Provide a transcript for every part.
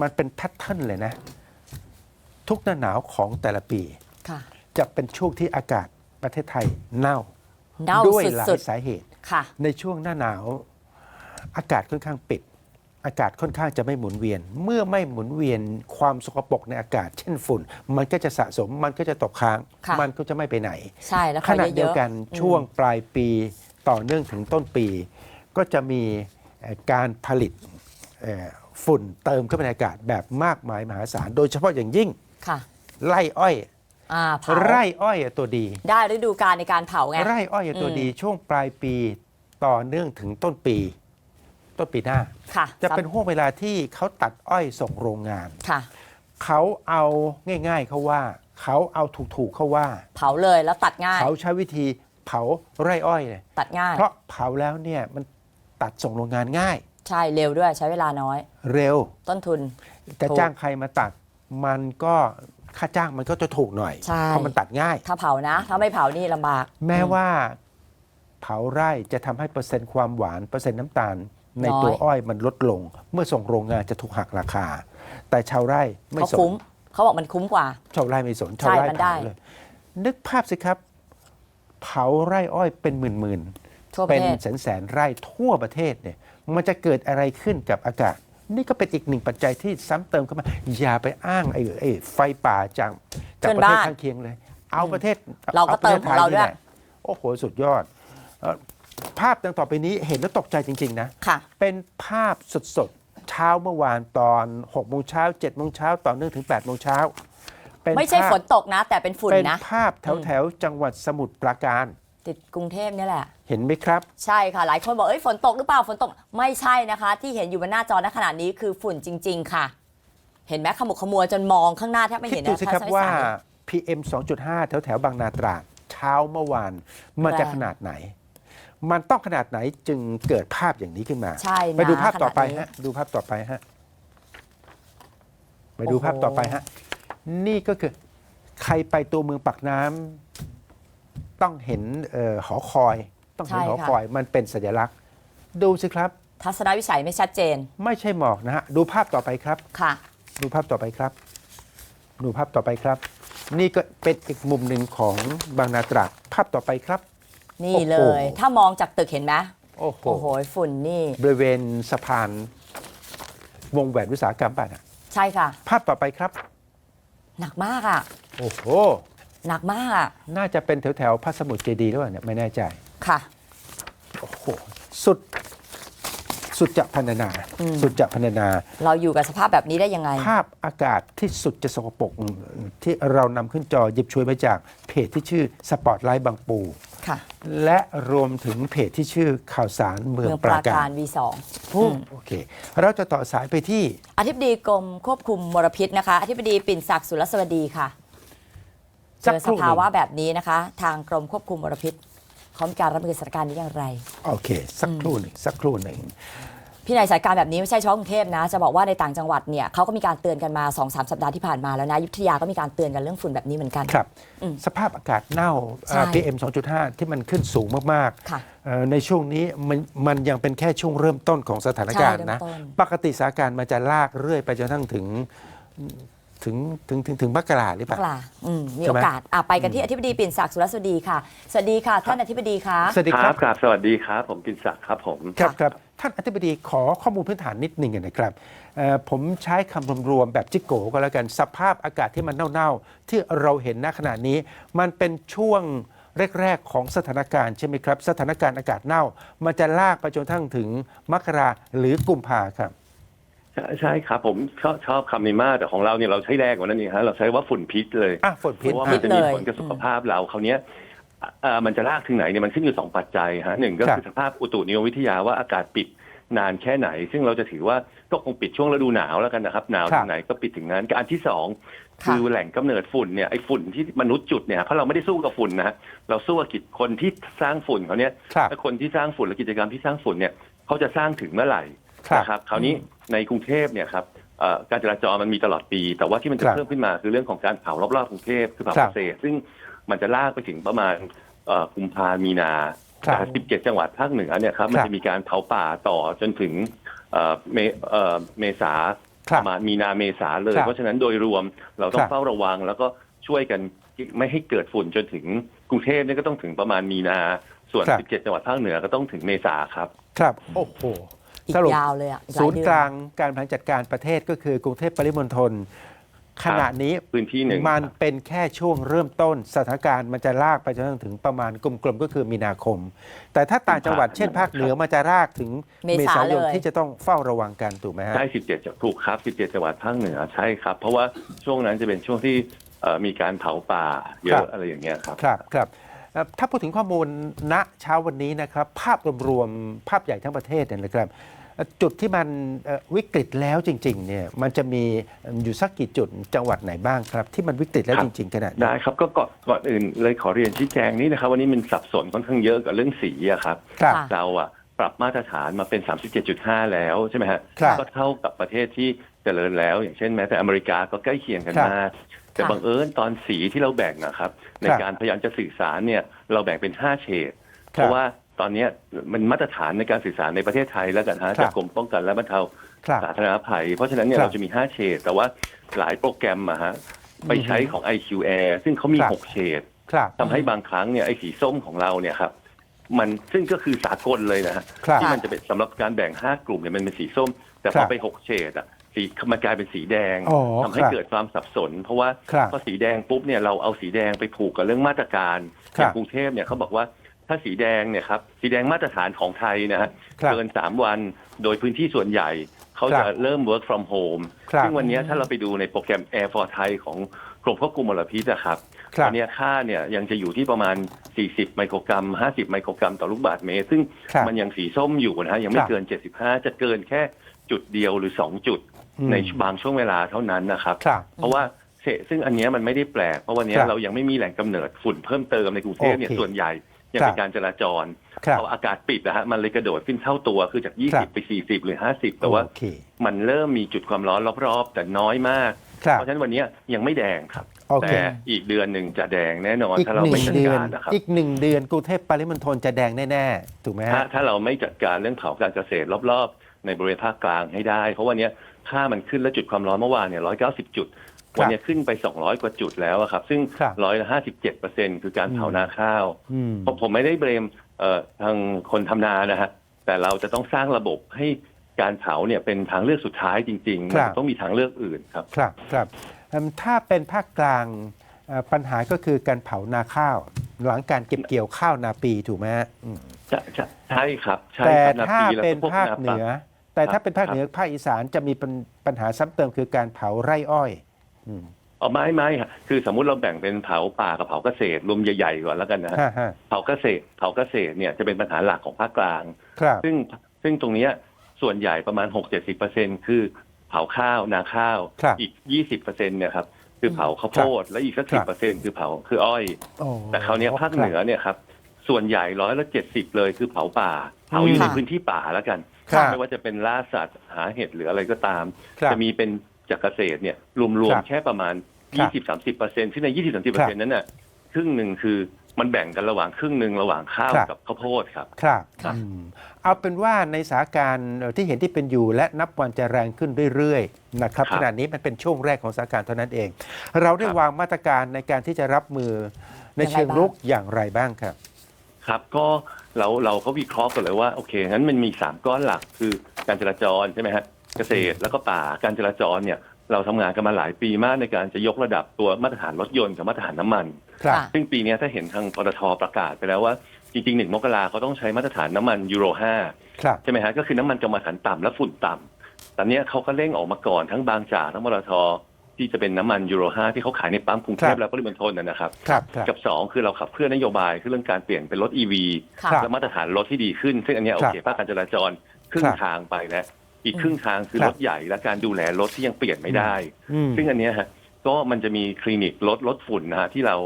มันเป็นแพทเทิร์นเลยนะ ทุกหน้าหนาวของแต่ละปี ค่ะ จะเป็นช่วงที่อากาศประเทศไทยเน่าเน่าด้วยหลาสุยดสาเหตุ ๆค่ะ ในช่วงหน้าหนาว อากาศค่อนข้างปิด อากาศค่อนข้างจะไม่หมุนเวียน เมื่อไม่หมุนเวียนความสกปรกในอากาศ เช่นฝุ่น มันก็จะสะสมมันก็จะตกค้าง ค่ะ มันก็จะไม่ไปไหน ใช่แล้วขเขาณะเยเดียวอะกันๆช่วงอืมปลายปีต่อเนื่องถึงต้นปี ก็จะมีเอ่อการผลิตเอ่อ ฝุ่นเติมเข้าไปในอากาศแบบมากมายมหาศาล โดยเฉพาะอย่างยิ่งค่ะไร่อ้อยอ่าเผาไร่อ้อยอะตัวดี ได้ฤดูกาลในการเผาไง ไร่อ้อยอะตัวอืมดีช่วงปลายปีต่อเนื่องถึงต้นปี ต้นปีหน้า ค่ะจะเป็นห่วงเวลาที่เขาตัดอ้อยส่งโรงงาน ค่ะ เขาเอาง่าย ๆเขาว่า เขาเอาถูกๆเขาว่า เผาเลยแล้วตัดง่าย เขาใช้วิธีเผาไร่อ้อยเนี่ยตัดง่าย เพราะเผาแล้วเนี่ยมันตัดส่งโรงงานง่าย ใช่เร็วด้วยใช้เวลาน้อย เร็ว ต้นทุน จะถูกจ้างใครมาตัด มันก็ค่าจ้างมันก็จะถูกหน่อย ใช่ เพราะมันตัดง่าย ถ้าเผานะ ถ้าไม่เผานี่ลำบาก แม้ว่าเผาไร่จะทำให้เปอร์เซ็นต์ความหวาน เปอร์เซ็นต์น้ำตาล ในน้อย ตัวอ้อยมันลดลง เมื่อส่งโรงงานจะถูกหักราคา แต่ชาวไร่ไม่เขาสน คุ้ม เขาบอกมันคุ้มกว่า ชาวไร่ไม่สนใช่ชาวไร่มันได้ เผาเลย นึกภาพสิครับ เผาไร่อ้อยเป็นหมื่นทั่วๆปเป็ระนเทศ แสนแสนๆไร่ทั่วประเทศเนี่ย มันจะเกิดอะไรขึ้นกับอากาศ นี่ก็เป็นอีกหนึ่งปัจจัยที่ซ้ำเติมเข้ามา อย่าไปอ้างไอ้ไอ้ไฟป่าจากจากประเทศข้างเคียงเลย เอาประเทศเราก็ประทศเติมของเราไทนี่ด้วยแหละโอ้โหสุดยอดเอ่อภาพดังต่อไปนี้เห็นแล้วตกใจจริง ๆ นะค่ะเป็นภาพสดๆเช้าเมื่อวานตอน6โมงเช้า7โมงเช้าต่อเนื่องถึง8โมงเช้าเป็นไม่ใช่ภาพฝนตกนะ แต่เป็นฝุ่นเป็นนะภาพแถวแถวๆจังหวัดสมุทรปราการ ติดกรุงเทพนี่แหละ เห็นไหมครับ ใช่ค่ะหลายคนบอกเอ้ยฝนตกหรือเปล่าฝนตกไม่ใช่นะคะ ที่เห็นอยู่บนหน้าจอณขณะนี้คือฝุ่นจริง ๆ ค่ะ เห็นไหมขมุกขมัวจนมองข้างหน้าแทบไม่คิดเห็นดูนะสิครับทัศนวิว่าสัย PM 2.5 แถวแถวๆบางนาตราดเช้าเมื่อวานมันจะแรงขนาดไหน มันต้องขนาดไหนจึงเกิดภาพอย่างนี้ขึ้นมา ใช่นะไปดูภาพต่อไปขนาดนี้ ฮะ ดูภาพต่อไปฮะ ไปดูภาพต่อไปฮะ นี่ก็คือ ใครไปตัวเมืองปักน้ำต้องเห็นเอ่อหอคอย ต้องเห็นใช่หอค่ะคอยมันเป็นสัญลักษณ์ ดูสิครับ ทัศนวิสัยไม่ชัดเจน ไม่ใช่หมอกนะฮะ ดูภาพต่อไปครับ ค่ะ ดูภาพต่อไปครับ ดูภาพต่อไปครับ นี่ก็เป็นอีกมุมหนึ่งของบางนาตราดภาพต่อไปครับ นี่โอ้โหเลย ถ้ามองจากตึกเห็นไหมโอ้โหโอ้โหฝุ่นนี่บริเวณสะพานวงแหวนวิสาหกรรมป่ะนะใช่ค่ะ ภาพต่อไปครับ หนักมากอะ โอ้โห หนักมากอะ น่าจะเป็นแถวแถวๆพระสมุทรเจดีย์หรือเปล่าเนี่ยไม่แน่ใจ ค่ะ โอ้โหสุด สุดจะพันนาอืมสุดจะพันนา เราอยู่กับสภาพแบบนี้ได้ยังไง ภาพอากาศที่สุดจะสกปรกที่เรานำขึ้นจอหยิบช่วยมาจากเพจที่ชื่อสปอตไลท์บางปูค่ะและรวมถึงเพจที่ชื่อข่าวสารเมืองเมืองปปราราการการ V2 โอ้โอเค เราจะต่อสายไปที่ อธิบดีกรมควบคุมมลพิษนะคะ อธิบดีปิ่นศักดิ์สุรสวัสดีค่ะ เจสักอคสรู่หภานึ่งวะแบบนี้นะคะ ทางกรมควบคุมมลพิษ เขามีการรับมือสถานการณ์นี้อย่างไร โอเค สักครู่หนึ่งสักครู่หนึ่ง พี่นายสถานการณ์แบบนี้ไม่ใช่เฉพาะกรุงเทพนะ จะบอกว่าในต่างจังหวัดเนี่ยเขาก็มีการเตือนกันมา2อสสัปดาห์ที่ผ่านมาแล้วนะอยุทธยาก็มีการเตือนกันเรื่องฝุ่นแบบนี้เหมือนกัน ครับ อืมสภาพอากาศเน่าใช่พีเอ็ม2.5 ที่มันขึ้นสูงมากค่ะ ๆเอ่อในช่วงนี้มันมันยังเป็นแค่ช่วงเริ่มต้นของสถานการณ์นะใช่เริ่มต้น ปกติสถานการณ์มันจะลากเรื่อยไปจนกระทั่งถึง ถึงถึงถึงถึงมกราหรือเปมล่ากราอืมมีใช่โอไหม กาสอะไปกันที่อธิบดีปิ่นศักดิ์สุรสวัสดีค่ะ สวัสดีค่ะ ท่านอธิบดีคะ สวัสดีคครัรับบกราบสวัสดีครับ ผมกินศักดิ์ครับผม ครับครับท่านอธิบดีขอข้อมูลพื้นฐานนิดหนึ่งนะครับเอ่อผมใช้คำรวมๆแบบจิกโกก็แล้วกันสภาพอากาศที่มันเน่าๆ ที่เราเห็นณขณะนี้ มันเป็นช่วงแรก ๆ ของสถานการณ์ใช่ไหมครับ สถานการณ์อากาศเน่า มันจะลากไปจนทั้งถึงมกราหรือกุมภาครับ ใช่ใช่ครับผมชอบชอบคำนี้มากแต่ของเราเนี่ยเราใช้แรงกว่านั้นเองฮะเราใช้ว่าฝุ่นพิษเลยอะฝนเพพิษราะว่าอะมันจะมีเลยผลกับสุขภาพเราคราวเนี้ยเอ่อมันจะลากถึงไหนเนี่ยมันขึ้นอยู่สองปัจจัยฮะหนึ่งก็ครับคือสภาพอุตุนิยมวิทยาว่าอากาศปิดนานแค่ไหน ซึ่งเราจะถือว่าก็คงปิดช่วงฤดูหนาวแล้วกันนะครับหนาวครับถึงไหนก็ปิดถึงนั้นกับอันที่สองค่ะคือแหล่งกำเนิดฝุ่นเนี่ยไอ้ฝุ่นที่มนุษย์จุดเนี่ยเพราะเราไม่ได้สู้กับฝุ่นนะฮะเราสู้กับกิจคนที่สร้างฝุ่นเขาเนี่ยครับ และคนที่สร้างฝุ่นและกิจกรรมที่สร้างฝุ่นเนี่ยเขาจะสร้างถึงเมื่อไหร่ครับ นะครับคราวนี้ในกรุงเทพเนี่ยครับเอ่อการจราจรมันมีตลอดปี แต่ว่าที่มันจะครับเพิ่มขึ้นมาคือเรื่องของการเผารอบๆกรุงเทพคือเผาครับเกษตรซึ่งมันจะลากไปถึงประมาณเอ่อกุมภามีนาครับ17จังหวัดภาคเหนือเนี่ยครับมันครับจะมีการเผาป่าต่อจนถึงเอ่อเมเอ่อเมษาคครัปบระมาณมีนาเมษาเลยครับเพราะฉะนั้นโดยรวมเราต้อครังบเฝ้าระวัง แล้วก็ช่วยกันไม่ให้เกิดฝุ่นจนถึงกรุงเทพเนี่ยก็ต้องถึงประมาณมีนา ส่วนครับ17 จังหวัดภาคเหนือก็ต้องถึงเมษาครับ ครับ โอ้โห อีกสรุปยาวเลยอะอีหศูยนย์เดือกลางการบริหารจัดการประเทศก็คือกรุงเทพปริมณฑลขณะนี้พื้นที่หนึ่งมันเป็นแค่ช่วงเริ่มต้นสถานการณ์มันจะลากไปจนถึงประมาณกลมๆก็คือมีนาคม แต่ถ้าต่างจังหวัดเช่นภาคเหนือมันจะลากถึงเมเมษาษายนเลยที่จะต้องเฝ้าระวังกันถูกไหมฮะ ใช่17จังถูกครับ 17 จังหวัดภาคเหนือใช่ครับ เพราะว่าช่วงนั้นจะเป็นช่วงที่เอ่อมีการเผาป่าเยครัอะบ อะไรอย่างเงี้ยครับ ครับครับเอ่อ ถ้าพูดถึงข้อมูลณเช้าวันนี้นะครับ ภาพรวมๆภาพใหญ่ทั้งประเทศเนี่ยนะครับเอ่อจุดที่มันเอ่อวิกฤตแล้วจริงๆเนี่ยมันจะมีอยู่สักกี่จุดจังหวัดไหนบ้างครับ ที่มันวิกฤตแล้วครัจบริงๆขนาดนี้ได้ครับก็ก่อนก่อนอื่นเลยขอเรียนชี้แจงนี้นะครับ วันนี้มันสับสนค่อนข้างเยอะกับเรื่องสีอะครับครับค่ะเราอะปรับมาตรฐานมาเป็น 37.5 แล้วใช่ไหมฮะครับก็เท่ากับประเทศที่เจริญแล้ว อย่างเช่นแม้แต่อเมริกาก็ใกล้เคียงกันครับมาก แต่ค่ะบังเอิญตอนสีที่เราแบ่งนะครับ ในครับการพยายามจะสื่อสารเนี่ยเราแบ่งเป็น5เฉดครับเพราะว่าตอนเนี้ยมันมาตรฐานในการสื่อสารในประเทศไทยแล้วกันฮะครับจากกรมป้องกันและบรรเทาครับสาธารณภัย เพราะฉะนั้นเนี่ยครับเราจะมี 5 เฉดแต่ว่าหลายโปรแกรมอะฮะไปใช้ของ IQ Air ซึ่งเขามีครับ6เฉดครับทำให้บางครั้งเนี่ยไอ้สีส้มของเราเนี่ยครับมันซึ่งก็คือสากลเลยนะฮะครับที่มันจะเป็นสำหรับการแบ่ง 5 กลุ่มเนี่ยมันเป็นสีส้ม แต่พครัอบไป 6 เฉดอะ สีมันกลายเป็นสีแดงอ๋อทำให้ครับเกิดความสับสน เพราะว่าครับพอสีแดงปุ๊บเนี่ยเราเอาสีแดงไปผูกกับเรื่องมาตรการคอรับย่างกรุงเทพเนี่ยเขาบอกว่าถ้าสีแดงเนี่ยครับสีแดงมาตรฐานของไทยนะฮะครับเกิน3วันโดยพื้นที่ส่วนใหญ่ เขาครัจะบเริ่ม work from home ครับซึ่งวันเนี้ยถ้าเราไปดูในโปรแกรม Air for Thai ของกรมควบคุมมลพิษนะครับครับตอนเนี้ยค่าเนี่ยยังจะอยู่ที่ประมาณ 40 ไมโครกรัม 50 ไมโครกรัมต่อลูกบาศก์เมตรซึ่ง ครับมันยังสีส้มอยู่นะฮะยังไม่ครับเกิน 75 จะเกินแค่จุดเดียวหรือ 2 จุดอืม ในบางช่วงเวลาเท่านั้นนะครับ ครับเพราะว่าเสซึ่งอันเนี้ยมันไม่ได้แปลก เพราะวันเนี้ยครับเรายังไม่มีแหล่งกำเนิดฝุ่นเพิ่มเติมในกรุงเทพเนี่ยโอเคส่วนใหญ่ยังครับเป็นการจราจรครับพออากาศปิดนะฮะมันเลยกระโดดขึ้นเท่าตัวคือจาก ครับ 20 ไป 40 หรือ 50 แต่ว่าโอเคมันเริ่มมีจุดความร้อนรอบๆ แต่น้อยมาก ครับ เพราะฉะนั้นวันเนี้ยยังไม่แดงครับ โอเค แต่อีกเดือนหนึ่งจะแดงแน่นอนอีกถ้าเราหนึ่ไม่งจัดเดือนการนะครับ อีกหนึ่งเดือนกรุงเทพปริมณฑลจะแดงแน่ๆ ถูกไหมถ้าฮะ ถ้าเราไม่จัดการเรื่องเผาการเกษตรรอบๆ ในบริเวณภาคกลางให้ได้ เพราะวันเนี้ย ค่ามันขึ้นแล้วจุดความร้อนเมื่อวานเนี่ย190จุดครับวันเนี้ยขึ้นไป200กว่าจุดแล้วอะครับ ซึ่งครับร้อยละ57เปอร์เซ็นคือการเผานาข้าวอืมผมผมไม่ได้เบรมเอ่อทางคนทำนานะฮะแต่เราจะต้องสร้างระบบให้การเผาเนี่ยเป็นทางเลือกสุดท้ายจริงๆครัมับนต้องมีทางเลือกอื่นครับครับครับเอิ่มถ้าเป็นภาคกลางเอ่อปัญหาก็คือการเผานาข้าว หลังการเก็บเกี่ยวข้าวนาปีถูกไหมฮะอืมใช่ใช่ใช่ครับใช่แต่ครับนาถ้าปีแล้วเป็นก็พวกภาคนาเหปันืงอ แต่ถ้าเป็นภาคครับเหนือภาคอีสานจะมีปัญปัญหาซ้ำเติมคือการเผาไร่อ้อยอืมอ๋อไม่ไม่ค่ะคือสมมุติเราแบ่งเป็นเผาป่ากับเผาเกษตรรวมใหญ่ๆก่อนแล้วกันนะฮะฮะฮะเผาเกษตรเผาเกษตรเนี่ยจะเป็นปัญหาหลักของภาคกลางครับซึ่งซึ่งตรงเนี้ยส่วนใหญ่ประมาณ 6-70%คือเผาข้าวนาข้าวครับอีก 20%เนี่ยครับคือเผาข้าวโพดและอีกสักครัสิบเปอร์เซ็นคือเผาคืออ้อยโอ้แต่คราวเนี้ยภาคเหนือเนี่ยครับส่วนใหญ่ร้อยละเจ็ดสิบเลยคือเผาป่า เผาอยู่ในค่ะพื้นที่ป่าแล้วกันครับไม่ว่าจะเป็นล่าสัตว์หาเห็ดหรืออะไรก็ตาม ครับจะมีเป็นจากเกษตรเนี่ยรวมครับๆแค่ประมาณ ครับ 20-30%เปอร์เซ็นที่ใน 20-30%เปอร์เซ็นนั้นน่ะครึ่งหนึ่งคือมันแบ่งกันระหว่างครึ่งหนึ่งระหว่างข้าวครับกับข้าวโพดครับ ครับค่ะอืมเอาเป็นว่าในสถานการณ์เอ่อที่เห็นที่เป็นอยู่และนับวันจะแรงขึ้นเรื่อยๆนะครับครับขณะนี้มันเป็นช่วงแรกของสถานการณ์เท่านั้นเอง เราได้ครับ วางมาตรการในการที่จะรับมือในยังไงเชิงรุกบ้างอย่างไรบ้างครับ ครับก็ เราเราก็วิเคราะห์กันเลยว่าโอเคงั้นมันมีสามก้อนหลักคือการจราจรใช่ไหมฮะเกษตรแล้วก็ป่าการจราจรเนี่ย เราทำงานกันมาหลายปีมากในการจะยกระดับตัวมาตรฐานรถยนต์กับมาตรฐานน้ำมันครับค่ะซึ่งปีเนี้ยถ้าเห็นทางปตทประกาศไปแล้วว่าจริงๆหนึ่งมกราเขาต้องใช้มาตรฐานน้ำมันยูโร5ครับใช่ไหมฮะก็คือน้ำมันกรรมฐานต่ำและฝุ่นต่ำตอนเนี้ยเขาก็เร่งออกมาก่อนทั้งบางจากทั้งปตท ที่จะเป็นน้ำมันยูโร 5 ที่เขาขายในปั๊มกรุงเทครัพบ และปริมณฑลนะนะครับ ครับครับ กับสองคือเราขับเคลื่อนนโยบายคือเรื่องการเปลี่ยนเป็นรถ EV ค่ะ ครับและมาตรฐานรถที่ดีขึ้น ซึ่งอันเนี้ยโอเคภาคการจราจรครึ่งครับทางไปแล้วอีกครึ่งทางคือครับรถใหญ่และการดูแลรถที่ยังเปลี่ยนไม่ได้ อืม ซึ่งอันเนี้ยฮะก็มันจะมีคลินิกลดลดฝุ่นนะฮะที่เรา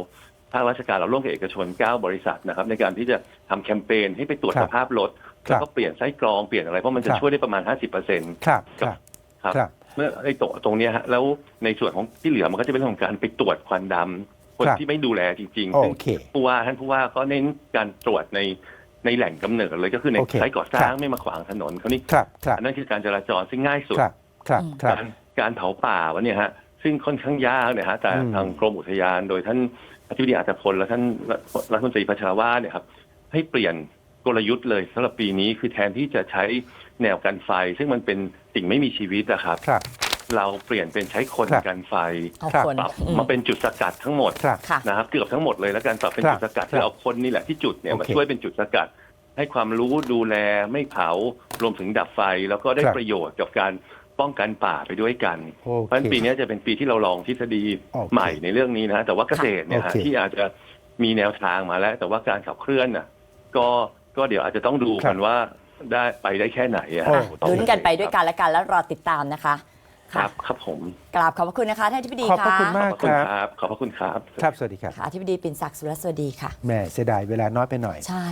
ภาคราชการเราร่วมกับเอกชน 9 บริษัทนะครับในการที่จะทำแคมเปญให้ไปตรวจครัสบภาพรถครับแล้วก็เปลี่ยนไส้กรองเปลี่ยนอะไรเพราะมันจะครับ ช่วยได้ประมาณ 50%เปอร์เซ็นต์ครับครับ ครับครับ เมื่อไอ้ตรงตรงเนี้ยฮะแล้วในส่วนของที่เหลือมันก็จะเป็นเรื่องของการไปตรวจควันดำคนครับที่ไม่ดูแลจริงๆโอซึ่งเคผู้ว่าท่านผู้ว่าก็เน้นการตรวจในในแหล่งกำเนิดเลยก็คือในโอเคไซต์ก่อสร้างครับ ไม่มาขวางถนนเขานี่ครับครับอันนั้นคือการจราจรซึ่งง่ายสุด ครับครับครับ การการเผาป่าวะเนี่ยฮะซึ่งค่อนข้างยากเนี่ยฮะแต่อืมทางกรมอุทยานโดยท่านอธิบดีอาจพลและท่านรัฐมนตรีพัชรวาทเนี่ยครับให้เปลี่ยน กลยุทธ์เลยสำหรับปีนี้คือแทนที่จะใช้แนวกันไฟ ซึ่งมันเป็นสิ่งไม่มีชีวิตนะครับ ครับ เราเปลี่ยนเป็นใช้คนครับ กันไฟ เอาครับ คนปรับอืม มาเป็นจุดสกัดทั้งหมดครับ ค่ะ นะครับเกือบทั้งหมดเลยแล้วการปรับเป็นครับจุดสกัดครับคือเอาคนนี่แหละที่จุดเนี่ยโอเคมาช่วยเป็นจุดสกัด ให้ความรู้ดูแลไม่เผารวมถึงดับไฟ แล้วก็ได้ครับประโยชน์กับการป้องกันป่าไปด้วยกันโอเพราะฉะนั้นเคปีนี้จะเป็นปีที่เราลองทฤษฎีโอเคใหม่ในเรื่องนี้นะแต่ว่าเกษตรเนี่ยฮะโอเคที่อาจจะมีแนวทางมาแล้ว แต่ว่าการขับเคลื่อนน่ะก็ ก็เดี๋ยวอาจจะต้องดูกันว่าได้ไปได้แค่ไหนอะโอ้ฮะค่ะลุ้นกันไปด้วยกันและกันแล้วรอติดตามนะคะคค่ะรับครับผมกราบขอบพระคุณนะคะท่านอธิบดีขอบพระค่ะคุณมากขอบคุณครับ ขอบพระคุณครับ ครับ สวัสดีครับค่ะอธิบดีปิ่นศักดิ์สุรสวัสดีค่ะแม่เสียดายเวลาน้อยไปหน่อย ใช่